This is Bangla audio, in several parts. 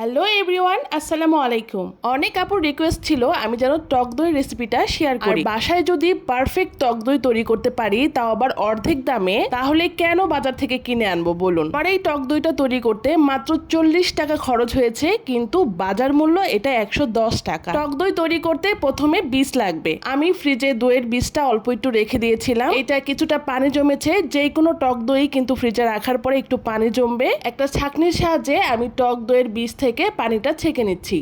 হ্যালো এভরিওয়ান আসসালামু আলাইকুম অনেক আপুর রিকোয়েস্ট ছিল আমি যেন টক দই রেসিপিটা শেয়ার করি। বাসায় যদি পারফেক্ট টক দই তৈরি করতে পারি তাও আবার অর্ধেক দামে তাহলে কেন বাজার থেকে কিনে আনব বলুন? আর এই টক দইটা তৈরি করতে মাত্র চল্লিশ টাকা খরচ হয়েছে কিন্তু বাজার মূল্য এটা একশো দশ টাকা। টক দই তৈরি করতে প্রথমে বীজ লাগবে। আমি ফ্রিজে দইয়ের বীজটা অল্প একটু রেখে দিয়েছিলাম। এটা কিছুটা পানি জমেছে যে কোনো টক দই কিন্তু ফ্রিজে রাখার পরে একটু পানি জমবে। একটা ছাঁকনির সাহায্যে আমি টক দইয়ের বীজ থেকে পানিটা ছেঁকে নিচ্ছি।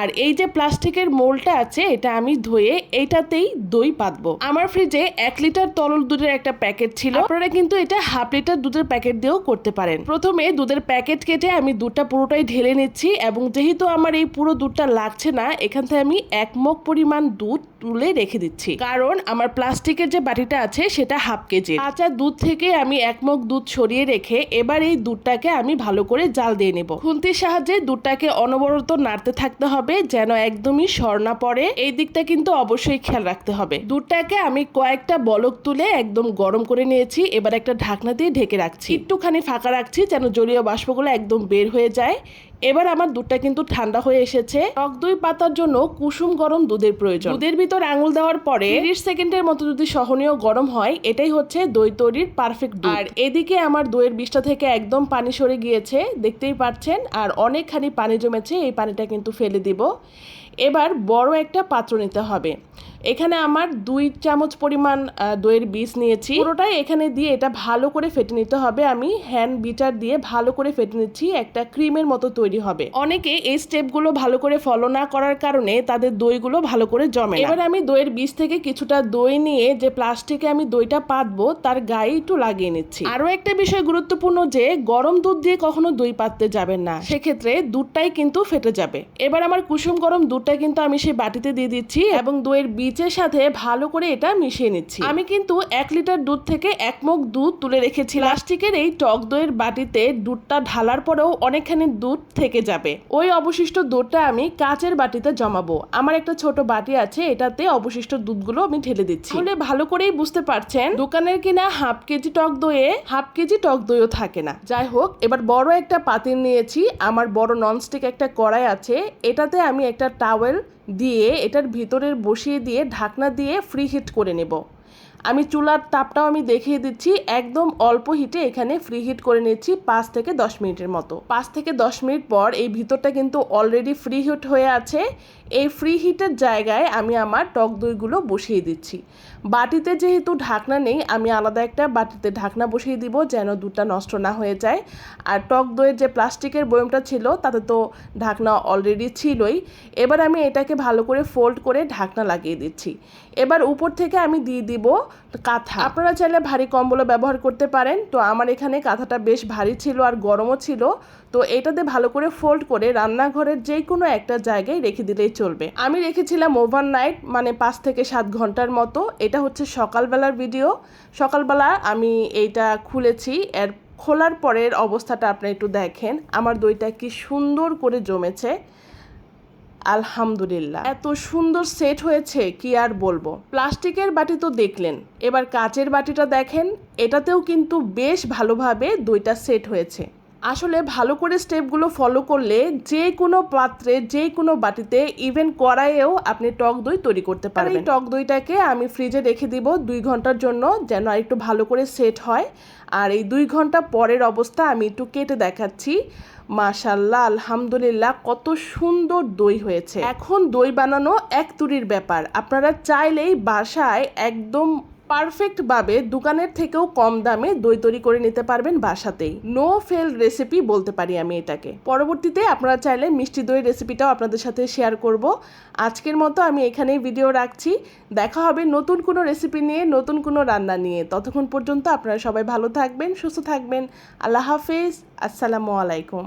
আর এই যে প্লাস্টিকের মোলটা আছে, এটা আমি ধুয়ে এইটাতেই দই পাতবো। আমার ফ্রিজে এক লিটার তরল দুধের একটা প্যাকেট ছিল। আপনারা কিন্তু এটা হাফ লিটার দুধের প্যাকেট দিয়েও করতে পারেন। প্রথমে দুধের প্যাকেট কেটে আমি দুধটা পুরোটাই ঢেলে নিচ্ছি এবং যেহেতু আমার এই পুরো দুধটা লাগছে না, এখান থেকে আমি এক মগ পরিমাণ দুধ তুলে রেখে দিচ্ছি। কারণ আমার প্লাস্টিকের যে বাটিটা আছে, সেটা হাফ কেজি কাঁচা দুধ থেকে আমি এক মগ দুধ সরিয়ে রেখে এবার এই দুধটাকে আমি ভালো করে জাল দিয়ে নেব। খুন্তির সাহায্যে দুধটাকে অনবরত নাড়তে থাকতে হবে, যেন একদমই স্বর্ণা পড়ে। এই দিকটা কিন্তু অবশ্যই খেয়াল রাখতে হবে। দুধটাকে আমি কয়েকটা বলক তুলে একদম গরম করে নিয়েছি, এবার একটা ঢাকনা দিয়ে ঢেকে রাখছি। একটুখানি ফাঁকা রাখছি, যেন জলীয় বাষ্পগুলো একদম বের হয়ে যায়। এবার আমার দুধটা কিন্তু ঠান্ডা হয়ে এসেছে। টক দই পাতার জন্য কুসুম গরম দুধের প্রয়োজন। দুধের ভিতর আঙুল দেওয়ার পরে তিরিশ সেকেন্ডের মতো যদি সহনীয় গরম হয়, এটাই হচ্ছে দই তৈরির পারফেক্ট আর এদিকে আমার দইয়ের বিষটা থেকে একদম পানি সরে গিয়েছে, দেখতেই পাচ্ছেন। আর অনেকখানি পানি জমেছে, এই পানিটা কিন্তু ফেলে দিব। এবার বড় একটা পাত্র নিতে হবে। এখানে আমার দুই চামচ পরিমাণ দইয়ের বীজ নিয়েছি। পুরোটাই এখানে দিয়ে এটা ভালো করে ফেটে নিতে হবে। আমি হ্যান্ড বিটার দিয়ে ভালো করে ফেটে নিচ্ছি, একটা ক্রিমের মতো তৈরি হবে। অনেকে এই স্টেপগুলো ভালো করে ফলো না করার কারণে তাদের দইগুলো ভালো করে জমে এবার আমি দইয়ের বীজ থেকে কিছুটা দই নিয়ে যে প্লাস্টিকে আমি দইটা পাতবো, তার গায়ে একটু লাগিয়ে নিচ্ছি। আরও একটা বিষয় গুরুত্বপূর্ণ যে, গরম দুধ দিয়ে কখনো দই পাততে যাবেন না। সেক্ষেত্রে দুধটাই কিন্তু ফেটে যাবে। এবার আমার কুসুম গরম দুধটা কিন্তু আমি সেই বাটিতে দিয়ে দিচ্ছি এবং দইয়ের বীজের সাথে ভালো করে এটা মিশিয়ে নিচ্ছি। আমি কিন্তু এক লিটার দুধ থেকে এক মগ দুধ তুলে রেখেছি প্লাস্টিকের এই টক দইয়ের বাটিতে দুধটা ঢালার পরেও অনেকখানি দুধ থেকে যাবে। ওই অবশিষ্ট দুধটা আমি কাচের বাটিতে জমাবো। আমার একটা ছোট বাটি আছে, এটাতে অবশিষ্ট দুধগুলো আমি ঢেলে দিচ্ছি। তাহলে ভালো করেই বুঝতে পারছেন, দোকানের কিনা হাফ কেজি টক দইয়ে হাফ কেজি টক দইও থাকে না। যাই হোক, এবার বড় একটা পাতিল নিয়েছি। আমার বড় ননস্টিক একটা কড়াই আছে। এটাতে আমি একটা টাওয়েল দিয়ে এটার ভিতরের বসিয়ে দিয়ে ঢাকনা দিয়ে ফ্রি হিট করে নেব। আমি চুলার তাপটাও আমি দেখিয়ে দিচ্ছি। একদম অল্প হিটে এখানে ফ্রি হিট করে নিচ্ছি পাঁচ থেকে দশ মিনিটের মতো। পাঁচ থেকে দশ মিনিট পর এই ভিতরটা কিন্তু অলরেডি ফ্রি হিট হয়ে আছে। এই ফ্রি হিটের জায়গায় আমি আমার টক দইগুলো বসিয়ে দিচ্ছি। বাটিতে যেহেতু ঢাকনা নেই, আমি আলাদা একটা বাটিতে ঢাকনা বসিয়ে দিব যেন দুধটা নষ্ট না হয়ে যায়। আর টক দইয়ের যে প্লাস্টিকের বয়মটা ছিল, তাতে তো ঢাকনা অলরেডি ছিলই। এবার আমি এটাকে ভালো করে ফোল্ড করে ঢাকনা লাগিয়ে দিচ্ছি। এবার উপর থেকে আমি দিয়ে দিব কাঁথা। আপনারা চাইলে ভারী কম্বলও ব্যবহার করতে পারেন। তো আমার এখানে কাঁথাটা বেশ ভারী ছিল আর গরমও ছিল। তো এটাতে ভালো করে ফোল্ড করে রান্নাঘরের যে কোনো একটা জায়গায় রেখে দিলেই চলবে। আমি রেখেছিলাম ওভারনাইট মানে পাঁচ থেকে সাত ঘণ্টার মতো। এটা হচ্ছে সকালবেলার ভিডিও সকালবেলা আমি এইটা খুলেছি। এর খোলার পরের অবস্থাটা আপনি একটু দেখেন। আমার দইটা কি সুন্দর করে জমেছে। আলহামদুলিল্লাহ। এত সুন্দর সেট হয়েছে, কি আর বলব? প্লাস্টিকের বাটি তো দেখলেন। এবার কাচের বাটিটা দেখেন, এটাতেও কিন্তু বেশ ভালোভাবে দুইটা সেট হয়েছে। আসলে ভালো করে স্টেপগুলো ফলো করলে যে কোনো পাত্রে যে কোনো বাটিতে ইভেন কড়াইয়েও আপনি টক দই তৈরি করতে পারেন এই টক দইটাকে আমি ফ্রিজে রেখে দিব দুই ঘণ্টার জন্য যেন আর একটু ভালো করে সেট হয়। আর এই দুই ঘণ্টা পরের অবস্থা আমি একটু কেটে দেখাচ্ছি। মাশাল্লাহ আলহামদুলিল্লাহ কত সুন্দর দই হয়েছে। এখন দই বানানো এক তুরির ব্যাপার। আপনারা চাইলেই বাসায় একদম পারফেক্টভাবে দোকানের থেকেও কম দামে দই তৈরি করে নিতে পারবেন বাসাতেই। নো ফেল রেসিপি বলতে পারি আমি এটাকে। পরবর্তীতে আপনারা চাইলে মিষ্টি দই রেসিপিটাও আপনাদের সাথে শেয়ার করব। আজকের মতো আমি এখানেই ভিডিও রাখছি। দেখা হবে নতুন কোনো রেসিপি নিয়ে, নতুন কোনো রান্না নিয়ে। ততক্ষণ পর্যন্ত আপনারা সবাই ভালো থাকবেন, সুস্থ থাকবেন। আল্লাহ হাফেজ। আসসালামু আলাইকুম।